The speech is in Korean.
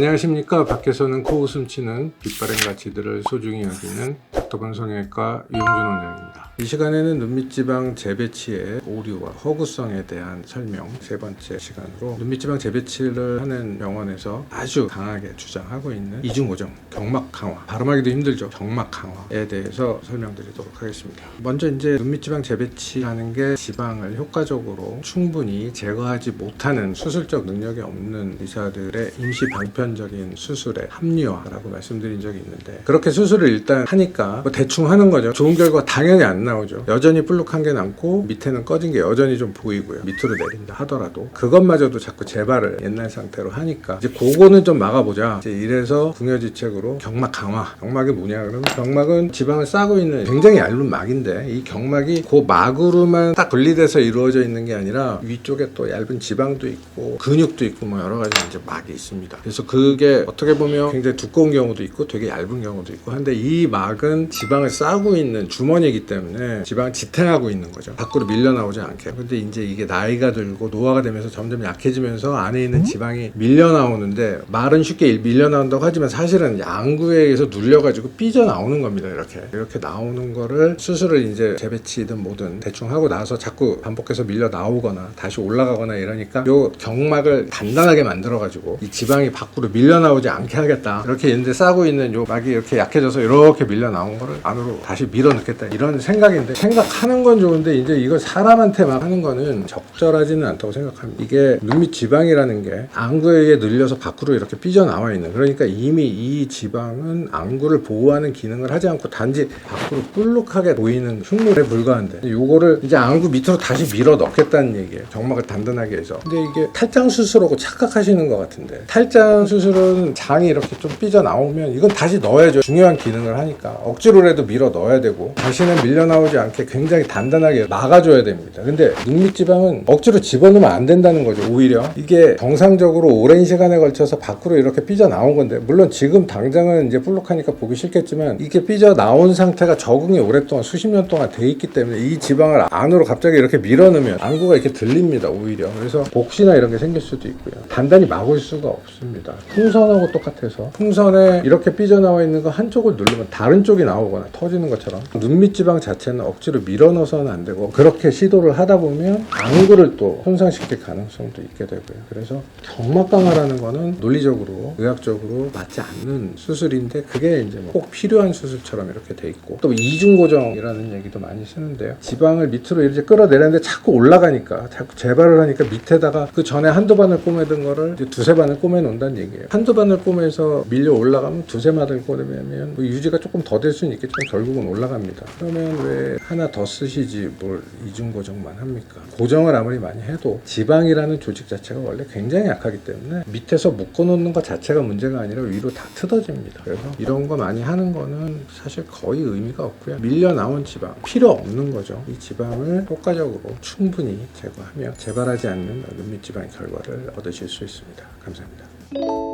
안녕하십니까. 밖에서는 코웃음 치는 빗바람 가치들을 소중히 여기는 닥터방 성형외과 이용준 원장입니다 이 시간에는 눈밑지방 재배치의 오류와 허구성에 대한 설명 세 번째 시간으로 눈밑지방 재배치를 하는 병원에서 아주 강하게 주장하고 있는 이중고정 경막 강화. 발음하기도 힘들죠. 경막 강화에 대해서 설명드리도록 하겠습니다. 먼저 이제 눈밑지방 재배치하는 게 지방을 효과적으로 충분히 제거하지 못하는 수술적 능력이 없는 의사들의 임시 방편적인 수술의 합리화라고 말씀드린 적이 있는데 그렇게 수술을 일단 하니까 뭐 대충 하는 거죠. 좋은 결과 당연히 안 나 오죠. 여전히 볼록한 게 남고 밑에는 꺼진 게 여전히 좀 보이고요. 밑으로 내린다 하더라도. 그것마저도 자꾸 재발을 옛날 상태로 하니까 이제 그거는 좀 막아보자. 이제 이래서 궁여지책으로 경막 강화. 경막이 뭐냐? 그러면 경막은 지방을 싸고 있는 굉장히 얇은 막인데 이 경막이 그 막으로만 딱 분리돼서 이루어져 있는 게 아니라 위쪽에 또 얇은 지방도 있고 근육도 있고 뭐 여러 가지 이제 막이 있습니다. 그래서 그게 어떻게 보면 굉장히 두꺼운 경우도 있고 되게 얇은 경우도 있고 한데 이 막은 지방을 싸고 있는 주머니이기 때문에 지방을 지탱하고 있는 거죠. 밖으로 밀려 나오지 않게. 근데 이제 이게 나이가 들고 노화가 되면서 점점 약해지면서 안에 있는 지방이 밀려 나오는데 말은 쉽게 밀려 나온다고 하지만 사실은 양구에 의해서 눌려가지고 삐져 나오는 겁니다. 이렇게 이렇게 나오는 거를 수술을 이제 재배치든 뭐든 대충 하고 나서 자꾸 반복해서 밀려 나오거나 다시 올라가거나 이러니까 요 경막을 단단하게 만들어가지고 이 지방이 밖으로 밀려 나오지 않게 하겠다. 이렇게 있는데 싸고 있는 요 막이 이렇게 약해져서 이렇게 밀려 나온 거를 안으로 다시 밀어 넣겠다. 이런 생각 인데 생각하는 건 좋은데 이제 이걸 사람한테 막 하는 거는 적절하지는 않다고 생각합니다. 이게 눈밑 지방이라는 게 안구에 의해 늘려서 밖으로 이렇게 삐져 나와 있는 그러니까 이미 이 지방은 안구를 보호하는 기능을 하지 않고 단지 밖으로 볼록하게 보이는 흉물에 불과한데 요거를 이제 안구 밑으로 다시 밀어 넣겠다는 얘기예요. 경막을 단단하게 해서. 근데 이게 탈장 수술하고 착각하시는 것 같은데 탈장 수술은 장이 이렇게 좀 삐져 나오면 이건 다시 넣어야죠. 중요한 기능을 하니까 억지로라도 밀어 넣어야 되고 다시는 밀려 나오 지 않게 굉장히 단단하게 막아줘야 됩니다. 근데 눈밑 지방은 억지로 집어넣으면 안 된다는 거죠. 오히려 이게 정상적으로 오랜 시간에 걸쳐서 밖으로 이렇게 삐져 나온 건데 물론 지금 당장은 이제 볼록하니까 보기 싫겠지만 이게 삐져 나온 상태가 적응이 오랫동안 수십 년 동안 돼 있기 때문에 이 지방을 안으로 갑자기 이렇게 밀어넣으면 안구가 이렇게 들립니다. 오히려 그래서 복시나 이런 게 생길 수도 있고요. 단단히 막을 수가 없습니다. 풍선하고 똑같아서 풍선에 이렇게 삐져 나와 있는 거 한쪽을 누르면 다른 쪽이 나오거나 터지는 것처럼 눈밑 지방 자체 는 억지로 밀어넣어서는 안 되고 그렇게 시도를 하다 보면 안구를 또 손상시킬 가능성도 있게 되고요. 그래서 경막 강화라는 거는 논리적으로 의학적으로 맞지 않는 수술인데 그게 이제 뭐 꼭 필요한 수술처럼 이렇게 돼 있고 또 이중 고정이라는 얘기도 많이 쓰는데요. 지방을 밑으로 이렇게 끌어내렸는데 자꾸 올라가니까 자꾸 재발을 하니까 밑에다가 그 전에 한두 바늘 꼬매던 거를 이제 두세 바늘 꼬매 놓는다는 얘기예요. 한두 바늘 꼬매서 밀려 올라가면 두세 바늘 꼬매면 뭐 유지가 조금 더 될 수는 있겠지만 결국은 올라갑니다. 그러면 왜 하나 더 쓰시지 뭘 이중 고정만 합니까? 고정을 아무리 많이 해도 지방이라는 조직 자체가 원래 굉장히 약하기 때문에 밑에서 묶어 놓는 것 자체가 문제가 아니라 위로 다 뜯어집니다. 그래서 이런 거 많이 하는 거는 사실 거의 의미가 없고요. 밀려 나온 지방 필요 없는 거죠. 이 지방을 효과적으로 충분히 제거하며 재발하지 않는 눈밑 지방 결과를 얻으실 수 있습니다. 감사합니다.